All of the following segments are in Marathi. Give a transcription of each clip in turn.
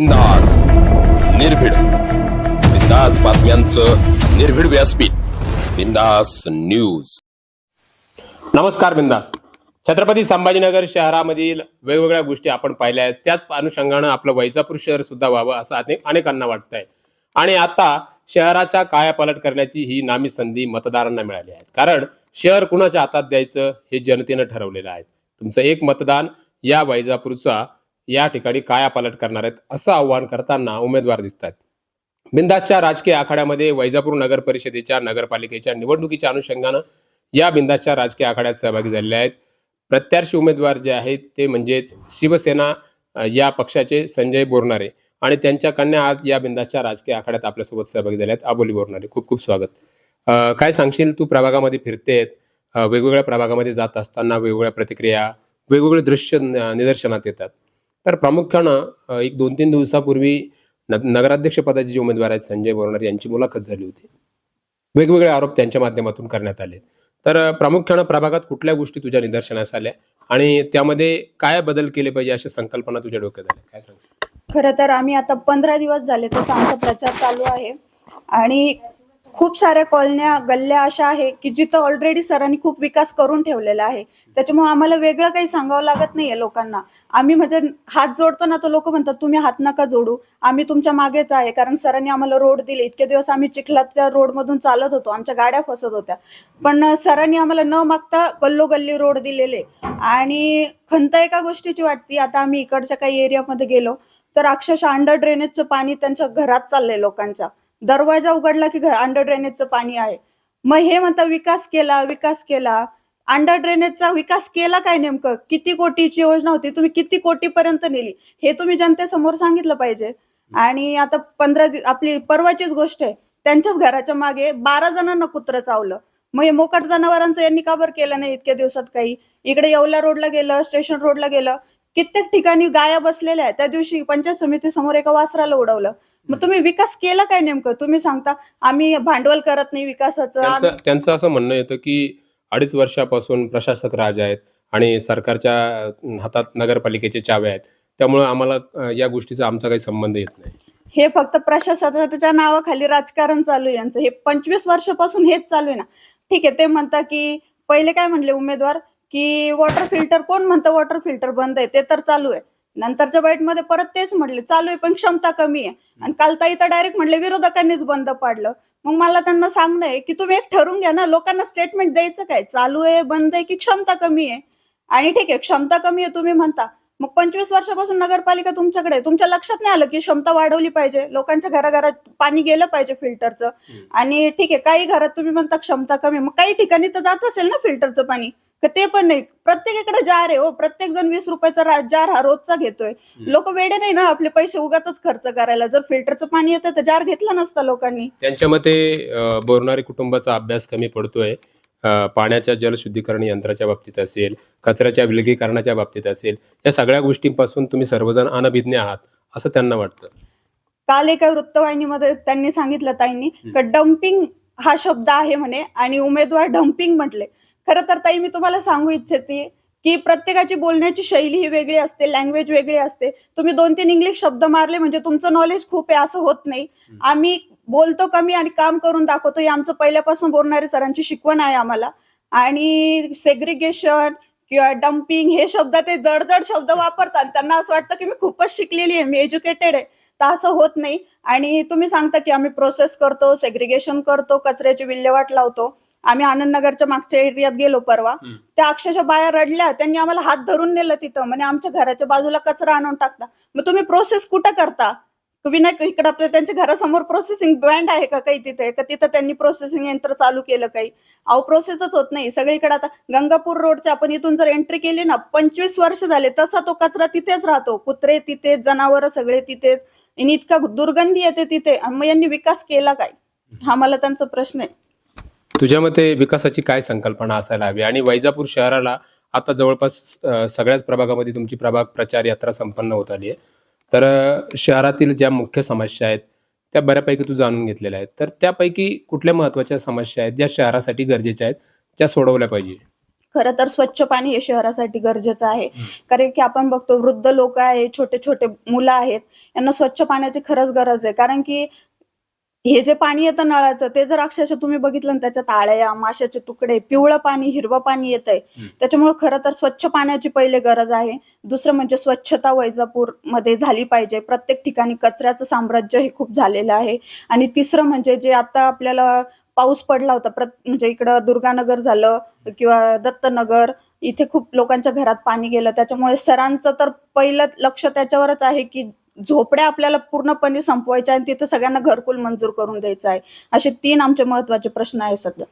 बिंदास निर्भीड. बिंदास बातम्यांचं निर्भीड व्यासपीठ. बिंदास न्यूज. नमस्कार बिंदास. छत्रपती संभाजीनगर शहरामधील वेगवेगळ्या गोष्टी आपण पाहिल्या आहेत. त्याच अनुषंगानं आपलं वैजापूर शहर सुद्धा व्हावं असं अनेक अनेकांना वाटतंय. आणि आता शहराच्या कायापालट करण्याची ही नामी संधी मतदारांना मिळाली आहे. कारण शहर कुणाच्या हातात द्यायचं हे जनतेनं ठरवलेलं आहे. तुमचं एक मतदान या वैजापूरचा या ठिकाणी कायापालट करणार आहेत असं आव्हान करताना उमेदवार दिसत आहेत बिंदासच्या राजकीय आखाड्यामध्ये वैजापूर नगर परिषदेच्या नगरपालिकेच्या निवडणुकीच्या अनुषंगानं या बिंदासच्या राजकीय आखाड्यात सहभागी झालेले आहेत. प्रत्याशी उमेदवार जे आहेत ते म्हणजेच शिवसेना या पक्षाचे संजय बोरणारे आणि त्यांच्या कन्या आज या बिंदासच्या राजकीय आखाड्यात आपल्यासोबत सहभागी झाल्या आहेत आबोली बोरणारे खूप खूप स्वागत. काय सांगशील? तू प्रभागामध्ये फिरतेत वेगवेगळ्या प्रभागामध्ये जात असताना वेगवेगळ्या प्रतिक्रिया वेगवेगळे दृश्य निदर्शनात येतात. तर प्रामुख्यानं एक दोन तीन दिवसापूर्वी नगराध्यक्ष पदाचे जे उमेदवार आहेत संजय बोरणार यांची मुलाखत झाली होती. वेगवेगळे आरोप त्यांच्या माध्यमातून करण्यात आले. तर प्रामुख्यानं प्रभागात कुठल्या गोष्टी तुझ्या निदर्शनास आल्या आणि त्यामध्ये काय बदल केले पाहिजे अशा संकल्पना तुझ्या डोक्यात आल्या काय सांग खरं तर आम्ही आता पंधरा दिवस झाले तसा आमचा प्रचार चालू आहे. आणि खूप साऱ्या कॉलन्या गल्ल्या अशा आहे की जिथं ऑलरेडी सरांनी खूप विकास करून ठेवलेला आहे. त्याच्यामुळे आम्हाला वेगळं काही सांगावं लागत नाहीये लोकांना. आम्ही म्हणजे हात जोडतो ना तर लोक म्हणतात तुम्ही हात नका जोडू. आम्ही तुमच्या मागेच आहे. कारण सरांनी आम्हाला रोड दिले. इतके दिवस आम्ही चिखलाच्या रोडमधून चालत होतो. आमच्या गाड्या फसत होत्या. पण सरांनी आम्हाला न मागता गल्लोगल्ली रोड दिलेले. आणि खंत एका गोष्टीची वाटती आता आम्ही इकडच्या काही एरियामध्ये गेलो तर अक्षरशः अंडर ड्रेनेजचं पाणी त्यांच्या घरात चाललंय लोकांच्या. दरवाजा उघडला की घर अंडर ड्रेनेजचं पाणी आहे. मग हे म्हणता विकास केला विकास केला. अंडर ड्रेनेजचा विकास केला काय नेमकं? किती कोटीची योजना होती? तुम्ही किती कोटीपर्यंत नेली? हे तुम्ही जनतेसमोर सांगितलं पाहिजे. आणि आता पंधरा आपली परवाचीच गोष्ट आहे. त्यांच्याच घराच्या मागे बारा जणांना कुत्रं चावलं. मग हे मोकट जनावरांचं यांनी काबर केलं नाही इतक्या दिवसात काही? इकडे येवला रोडला गेलं स्टेशन रोडला गेलं. कित्येक ठिकाणी गाया बसलेल्या आहेत. त्या दिवशी पंचायत समिती समोर एका वासराला उडवलं. मग तुम्ही विकास केला काय नेमकं? तुम्ही सांगता आम्ही भांडवल करत नाही विकासाचं त्यांचं असं म्हणणं येतं की अडीच वर्षापासून प्रशासक राज आहेत आणि सरकारच्या हातात नगरपालिकेचे चाव्या आहेत. त्यामुळे आम्हाला या गोष्टीचा आमचा काही संबंध येत नाही. हे फक्त प्रशासनाच्या नावाखाली राजकारण चालू आहे यांचं. हे पंचवीस वर्षापासून हेच चालू आहे ना. ठीक आहे ते म्हणता की पहिले काय म्हणले उमेदवार? की वॉटर फिल्टर कोण म्हणतं वॉटर फिल्टर बंद आहे? ते तर चालू आहे. नंतरच्या बाईटमध्ये परत तेच म्हटले चालू आहे पण क्षमता कमी आहे. आणि कालताई तर डायरेक्ट म्हटले विरोधकांनीच बंद पाडलं. मग मला त्यांना सांगणं आहे की तुम्ही एक ठरवून घ्या ना लोकांना स्टेटमेंट द्यायचं काय? चालू आहे बंद आहे की क्षमता कमी आहे? आणि ठीक आहे क्षमता कमी आहे तुम्ही म्हणता. मग पंचवीस वर्षापासून नगरपालिका तुमच्याकडे. तुमच्या लक्षात नाही आलं की क्षमता वाढवली पाहिजे. लोकांच्या घराघरात पाणी गेलं पाहिजे फिल्टरचं. आणि ठीक आहे काही घरात तुम्ही म्हणता क्षमता कमी मग काही ठिकाणी तर जात असेल ना फिल्टरचं पाणी. ते पण नाही. प्रत्येकाकडे जार आहे हो. प्रत्येक जण वीस रुपयाचा जार हा रोजचा घेतोय. लोक वेडे नाही ना आपले पैसे उगाच खर्च करायला. जर फिल्टरचं पाणी येतं तर जार घेतलं नसतं लोकांनी. त्यांच्या मते बोरणारी कुटुंबाचा अभ्यास कमी पडतोय. पाण्याच्या जलशुद्धीकरण यंत्राच्या बाबतीत असेल कचऱ्याच्या विलगीकरणाच्या बाबतीत असेल या सगळ्या गोष्टींपासून तुम्ही सर्वजण अनभिज्ञ आहात असं त्यांना वाटतं. काल एका वृत्तवाहिनीमध्ये त्यांनी सांगितलं ताईंनी का डम्पिंग हा शब्द आहे म्हणे आणि उमेदवार डम्पिंग म्हटले. खरं तर ताई मी तुम्हाला सांगू इच्छिते की प्रत्येकाची बोलण्याची शैली ही वेगळी असते लँग्वेज वेगळी असते. तुम्ही दोन तीन इंग्लिश शब्द मारले म्हणजे तुमचं नॉलेज खूप आहे असं होत नाही. आम्ही बोलतो कमी आणि काम करून दाखवतो ही आमचं पहिल्यापासून बोलणारे सरांची शिकवण आहे आम्हाला. आणि सेग्रिगेशन किंवा डम्पिंग हे शब्द ते जडजड शब्द वापरतात. त्यांना असं वाटतं की मी खूपच शिकलेली आहे मी एज्युकेटेड आहे. तर असं होत नाही. आणि तुम्ही सांगता की आम्ही प्रोसेस करतो सेग्रिगेशन करतो कचऱ्याची विल्हेवाट लावतो. आम्ही आनंदनगरच्या मागच्या एरियात गेलो परवा. त्या अक्षरशः बाया रडल्या. त्यांनी आम्हाला हात धरून नेलं तिथं. म्हणजे आमच्या घराच्या बाजूला कचरा आणून टाकता. मग तुम्ही प्रोसेस कुठं करता? विनायक इकडे आपल्या त्यांच्या घरासमोर प्रोसेसिंग ब्रँड आहे का काही तिथे? का तिथं त्यांनी प्रोसेसिंग यंत्र चालू केलं काही? अहो प्रोसेसच होत नाही. सगळीकडे आता गंगापूर रोडच्या आपण इथून जर एंट्री केली ना पंचवीस वर्ष झाले तसा तो कचरा तिथेच राहतो. कुत्रे तिथेच जनावर सगळे तिथेच. आणि इतका दुर्गंधी येते तिथे. मग यांनी विकास केला काय? हा मला त्यांचा प्रश्न आहे. तुझ्या मते विकासाची काय संकल्पना असायला हवी? आणि वैजापूर शहराला आता जवळपास सगळ्याच प्रभागामध्ये तुमची प्रभाग प्रचार यात्रा संपन्न होत आली आहे. तर शहरातील ज्या मुख्य समस्या आहेत त्या बऱ्यापैकी तू जाणून घेतलेल्या आहेत. तर त्यापैकी कुठल्या महत्त्वाच्या समस्या आहेत ज्या शहरासाठी गरजेच्या आहेत ज्या सोडवल्या पाहिजे? खरं तर स्वच्छ पाणी हे शहरासाठी गरजेचं आहे. कारण की आपण बघतो वृद्ध लोक आहे छोटे छोटे मुलं आहेत यांना स्वच्छ पाण्याची खरंच गरज आहे. कारण की हे जे पाणी येतं नळाचं ते जर अक्षरशः तुम्ही बघितलं ना त्याच्यात आळ्या माशाचे तुकडे पिवळं पाणी हिरवं पाणी येत आहे त्याच्यामुळे खरं तर स्वच्छ पाण्याची पहिले गरज आहे. दुसरं म्हणजे स्वच्छता वैजापूरमध्ये झाली पाहिजे. प्रत्येक ठिकाणी कचऱ्याचं साम्राज्य हे खूप झालेलं आहे. आणि तिसरं म्हणजे जे आता आपल्याला पाऊस पडला होता प्रत म्हणजे इकडं दुर्गानगर झालं किंवा दत्तनगर इथे खूप लोकांच्या घरात पाणी गेलं. त्याच्यामुळे सरांचं तर पहिलं लक्ष त्याच्यावरच आहे की झोपड्या आपल्याला पूर्णपणे संपवायच्या आणि तिथं सगळ्यांना घरकुल मंजूर करून द्यायचं आहे. असे तीन आमचे महत्त्वाचे प्रश्न आहे सध्या.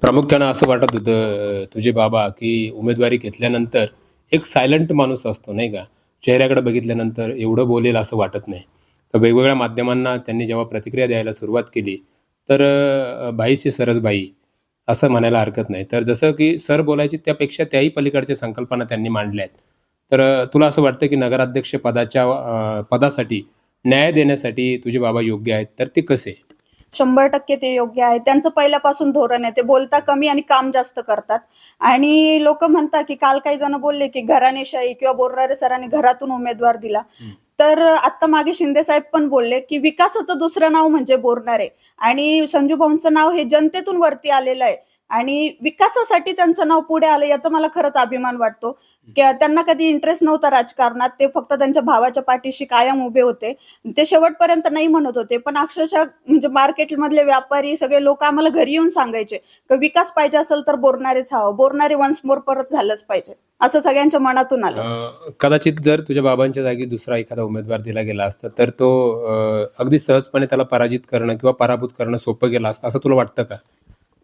प्रामुख्यानं असं वाटत होतं तुझे बाबा की उमेदवारी घेतल्यानंतर एक सायलंट माणूस असतो नाही का? चेहऱ्याकडे बघितल्यानंतर एवढं बोलेल असं वाटत नाही. तर वेगवेगळ्या माध्यमांना त्यांनी जेव्हा प्रतिक्रिया द्यायला सुरुवात केली तर अं, बाईशी सरस बाई असं म्हणायला हरकत नाही. तर जसं की सर बोलायची त्यापेक्षा त्याही पलीकडच्या संकल्पना त्यांनी मांडल्या आहेत. तर तुला असं वाटतं की नगराध्यक्ष पदाच्या पदासाठी न्याय देण्यासाठी तुझे बाबा योग्य आहेत तर ते कसे? शंभर टक्के ते योग्य आहे. त्यांचं पहिल्यापासून धोरण आहे. ते बोलता कमी आणि काम जास्त करतात. आणि लोक म्हणतात की काल काही जण बोलले की घराणेशाही किंवा बोरणारे सरांनी घरातून उमेदवार दिला. तर आता मागे शिंदे साहेब पण बोलले की विकासाचं दुसरं नाव म्हणजे बोरणारे आणि संजू भाऊंचं नाव हे जनतेतून वरती आलेलं आहे. आणि विकासासाठी त्यांचं नाव पुढे आलं याचा मला खरंच अभिमान वाटतो. की त्यांना कधी इंटरेस्ट नव्हता राजकारणात ते फक्त त्यांच्या भावाच्या पाठीशी कायम उभे होते. ते शेवटपर्यंत नाही म्हणत होते पण अक्षरशः म्हणजे मार्केटमधले व्यापारी सगळे लोक आम्हाला घरी येऊन सांगायचे की विकास पाहिजे असेल तर बोरणारेच हवं. बोरणारे वन्स मोर परत झालंच पाहिजे. असं सगळ्यांच्या मनातून आलं. कदाचित जर तुझ्या बाबांच्या जागी दुसरा एखादा उमेदवार दिला गेला असता तर तो अगदी सहजपणे त्याला पराजित करणं किंवा पराभूत करणं सोपं गेलं असतं असं तुला वाटतं का?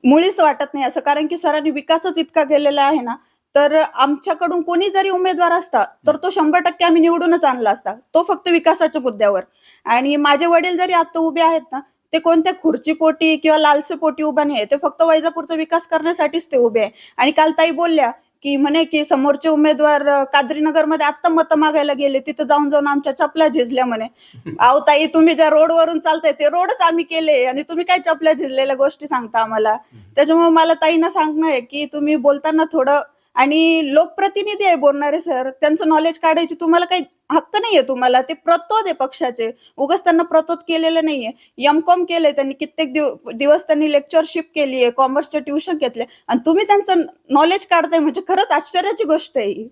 मुळीच वाटत नाही असं. कारण की सरांनी विकासच इतका केलेला आहे ना तर आमच्याकडून कोणी जरी उमेदवार असता तर तो शंभर टक्के आम्ही निवडूनच आणला असता. तो फक्त विकासाच्या मुद्द्यावर. आणि माझे वडील जरी आता उभे आहेत ना ते कोणत्या खुर्चीपोटी किंवा लालसेपोटी उभा नाही ते फक्त वैजापूरचा विकास करण्यासाठीच ते उभे आहे. आणि काल ताई बोलल्या की म्हणे की समोरचे उमेदवार काद्रीनगरमध्ये आत्ता मतं मागायला गेले तिथं जाऊन जाऊन आमच्या चपल्या झिजल्या म्हणे. अहो ताई तुम्ही ज्या रोडवरून चालताय ते रोडच आम्ही केले आणि तुम्ही काय चपल्या झिजलेल्या गोष्टी सांगता आम्हाला? त्याच्यामुळे मला ताईंना सांगणं आहे की तुम्ही बोलताना थोडं आणि लोकप्रतिनिधी आहे बोलणारे सर त्यांचं नॉलेज काढायची तुम्हाला काही हक्क नाहीये तुम्हाला. ते प्रतोद आहे पक्षाचे. उगाच त्यांना प्रतोद केलेलं नाहीये. एम कॉम केलंय त्यांनी कित्येक दिव- दिवस त्यांनी लेक्चरशिप केली आहे कॉमर्सचे ट्युशन घेतले. आणि तुम्ही त्यांचं नॉलेज काढताय म्हणजे खरंच आश्चर्याची गोष्ट आहे ही.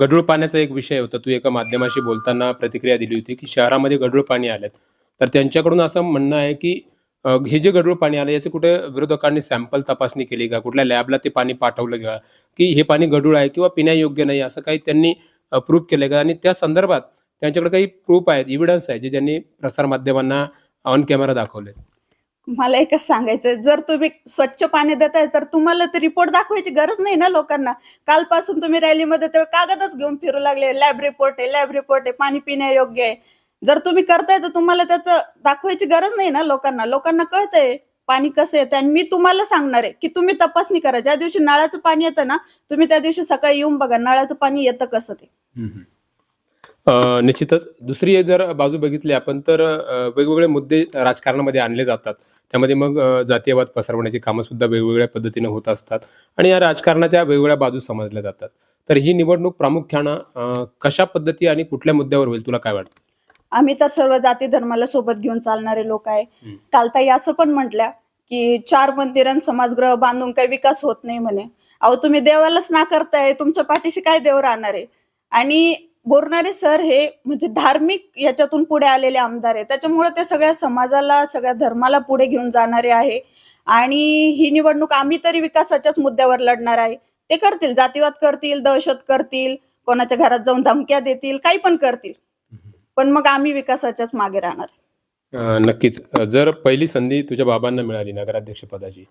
गढूळ पाण्याचा एक विषय होता. तू एका माध्यमाशी बोलताना प्रतिक्रिया दिली होती की शहरामध्ये गढूळ पाणी आलेत तर त्यांच्याकडून असं म्हणणं आहे की हे जे गढूळ पाणी आलं याचे कुठे विरोधकांनी सॅम्पल तपासणी केली का? कुठल्या लॅबला ते पाणी पाठवलं का की हे पाणी गढूळ आहे किंवा पिण्यायोग्य नाही असं काही त्यांनी प्रूफ केलं का? आणि त्या संदर्भात त्यांच्याकडे काही प्रूफ आहेत इव्हिडन्स आहे जे त्यांनी प्रसारमाध्यमांना ऑन कॅमेरा दाखवले मला एकच सांगायचंय जर तुम्ही स्वच्छ पाणी देताय तर तुम्हाला ते रिपोर्ट दाखवायची गरज नाही ना लोकांना. कालपासून तुम्ही रॅलीमध्ये तेव्हा कागदच घेऊन फिरू लागले लॅब रिपोर्ट आहे लॅब रिपोर्ट आहे पाणी पिण्यायोग्य आहे. जर तुम्ही करताय तर तुम्हाला त्याचं दाखवायची गरज नाही ना लोकांना. लोकांना कळतंय पाणी कसं येतं आणि मी तुम्हाला सांगणार आहे की तुम्ही तपासणी करा. ज्या दिवशी नळाचं पाणी येतं ना तुम्ही त्या दिवशी सकाळी येऊन बघा नळाचं पाणी येतं कसं ते. अं निश्चितच. दुसरी जर बाजू बघितली आपण तर वेगवेगळे मुद्दे राजकारणामध्ये आणले जातात. त्यामध्ये मग जातीयवाद पसरवण्याची कामं सुद्धा वेगवेगळ्या पद्धतीने होत असतात आणि या राजकारणाच्या वेगवेगळ्या बाजू समजल्या जातात. तर ही निवडणूक प्रामुख्यानं कशा पद्धती आणि कुठल्या मुद्द्यावर होईल? तुला काय वाटतं? आम्ही तर सर्व जाती धर्माला सोबत घेऊन चालणारे लोक आहे. काल ताई असं पण म्हटल्या की चार मंदिरां समाजगृह बांधून काही विकास होत नाही म्हणे. अहो तुम्ही देवालाच ना करताय तुमच्या पाठीशी काय देव राहणार आहे? आणि बोरणारे सर हे म्हणजे धार्मिक याच्यातून पुढे आलेले आमदार आहे. त्याच्यामुळे ते सगळ्या समाजाला सगळ्या धर्माला पुढे घेऊन जाणारे आहे. आणि ही निवडणूक आम्ही तरी विकासाच्याच मुद्द्यावर लढणार आहे. ते करतील जातीवाद करतील दहशत करतील कोणाच्या घरात जाऊन धमक्या देतील काही पण करतील. पण मग आम्ही विकासाच्याच मागे राहणार. अ, नक्कीच. अ, जर पहिली संधी तुझ्या बाबांना मिळाली नगराध्यक्ष पदाची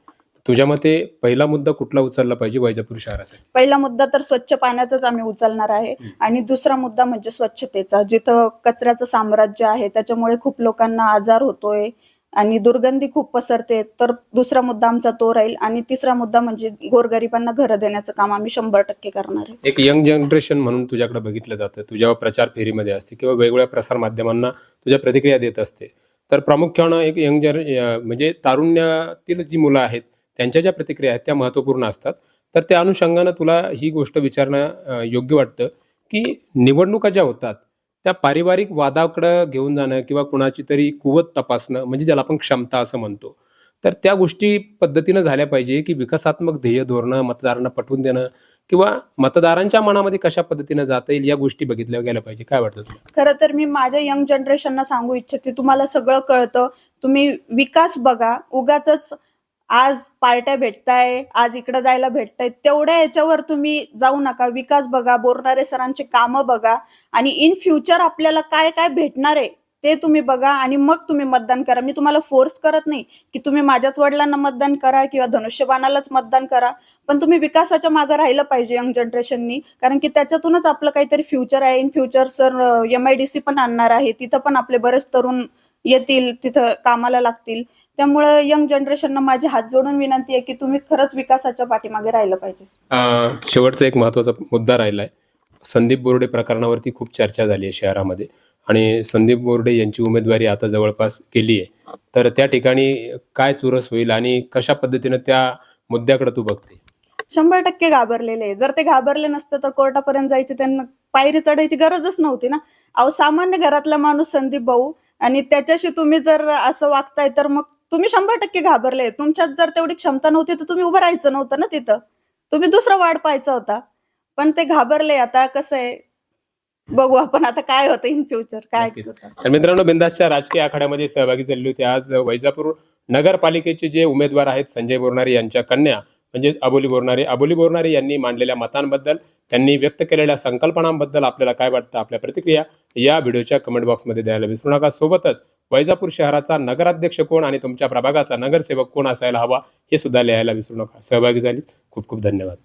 तुझ्या मते पहिला मुद्दा कुठला उचलला पाहिजे वैजापूर शहरासाठी? पहिला मुद्दा तर स्वच्छ पाण्याचाच आम्ही उचलणार आहे आणि दुसरा मुद्दा म्हणजे स्वच्छतेचा. जिथं कचऱ्याचं साम्राज्य आहे त्याच्यामुळे खूप लोकांना आजार होतोय. आणि दुर्गंधी खूप पसरते तर दुसरा मुद्दा आमचा तो राहील. आणि तिसरा मुद्दा म्हणजे गोरगरिबांना घरं देण्याचं काम आम्ही शंभर टक्के करणार आहे. एक यंग जनरेशन म्हणून तुझ्याकडे बघितलं जातं. तू जेव्हा प्रचार फेरीमध्ये असते किंवा वेगवेगळ्या प्रसार माध्यमांना तुझ्या प्रतिक्रिया देत असते. तर प्रामुख्यानं एक यंग जन म्हणजे तारुण्यातील जी मुलं आहेत त्यांच्या ज्या प्रतिक्रिया आहेत त्या महत्त्वपूर्ण असतात. तर त्या अनुषंगानं तुला ही गोष्ट विचारणं योग्य वाटतं की निवडणुका ज्या होतात त्या पारिवारिक वादाकडं घेऊन जाणं किंवा कुणाची तरी कुवत तपासणं म्हणजे ज्याला आपण क्षमता असं म्हणतो. तर त्या गोष्टी पद्धतीनं झाल्या पाहिजे की विकासात्मक ध्येय धोरणं मतदारांना पटवून देणं किंवा मतदारांच्या मनामध्ये कशा पद्धतीनं जाता येईल या गोष्टी बघितल्या गेल्या पाहिजे. काय वाटतं तुला? खरं तर मी माझ्या यंग जनरेशनना सांगू इच्छिते तुम्हाला सगळं कळतं. तुम्ही विकास बघा उगाच आज पार्ट्या भेटताय आज इकडं जायला भेटताय तेवढ्या याच्यावर तुम्ही जाऊ नका. विकास बघा बोरणारे सरांची कामं बघा आणि इन फ्युचर आपल्याला काय काय भेटणार आहे ते तुम्ही बघा आणि मग तुम्ही मतदान करा. मी तुम्हाला फोर्स करत नाही की तुम्ही माझ्याच वडिलांना मतदान करा किंवा धनुष्यबाणालाच मतदान करा. पण तुम्ही विकासाच्या मागे राहिलं पाहिजे यंग जनरेशननी कारण की त्याच्यातूनच आपलं काहीतरी फ्युचर आहे. In future sir M I D C पण आणणार आहे. तिथं पण आपले बरेच तरुण येतील तिथं कामाला लागतील. त्यामुळं यंग जनरेशनना माझी हात जोडून विनंती आहे की तुम्ही खरंच विकासाच्या पाठीमागे राहिलं पाहिजे. अं, शेवटचा एक महत्त्वाचा मुद्दा राहिला आहे संदीप बोर्डे प्रकरणावरती खूप चर्चा झाली आहे शहरामध्ये. आणि संदीप बोर्डे यांची उमेदवारी आता जवळपास गेली आहे. तर त्या ठिकाणी काय चुरस होईल आणि कशा पद्धतीनं त्या मुद्द्याकडे तू बघते? शंभर टक्के घाबरलेले आहे. जर ते घाबरले नसते तर कोर्टापर्यंत जायची त्यांना पायरी चढायची गरजच नव्हती ना. अहो सामान्य घरातला माणूस संदीप भाऊ आणि त्याच्याशी तुम्ही जर असं वागताय तर मग तुम्ही शंभर टक्के घाबरले. तुमच्यात जर तेवढी क्षमता नव्हती तर तुम्ही उभं राहायचं नव्हतं ना तिथं. तुम्ही दुसरा वाढ पाहायचा होता. पण ते घाबरले. आता कसं आहे? बघू आपण आता काय होतं इन फ्युचर काय. तर मित्रांनो बिंदासच्या राजकीय आखाड्यामध्ये सहभागी झालेली होती आज वैजापूर नगरपालिकेचे जे उमेदवार आहेत संजय बोरनारे यांच्या कन्या म्हणजेच अबोली बोरनारे अबोली बोरनारे यांनी मांडलेल्या मतांबद्दल त्यांनी व्यक्त केलेल्या संकल्पनांबद्दल आपल्याला काय वाटतं? आपल्या प्रतिक्रिया या व्हिडिओच्या कमेंट बॉक्समध्ये द्यायला विसरू नका. सोबतच वैजापूर शहराचा नगराध्यक्ष कोण आणि तुमच्या प्रभागाचा नगरसेवक कोण असायला हवा हे सुद्धा लिहायला विसरू नका. सहभागी झालीच खूप खूप धन्यवाद.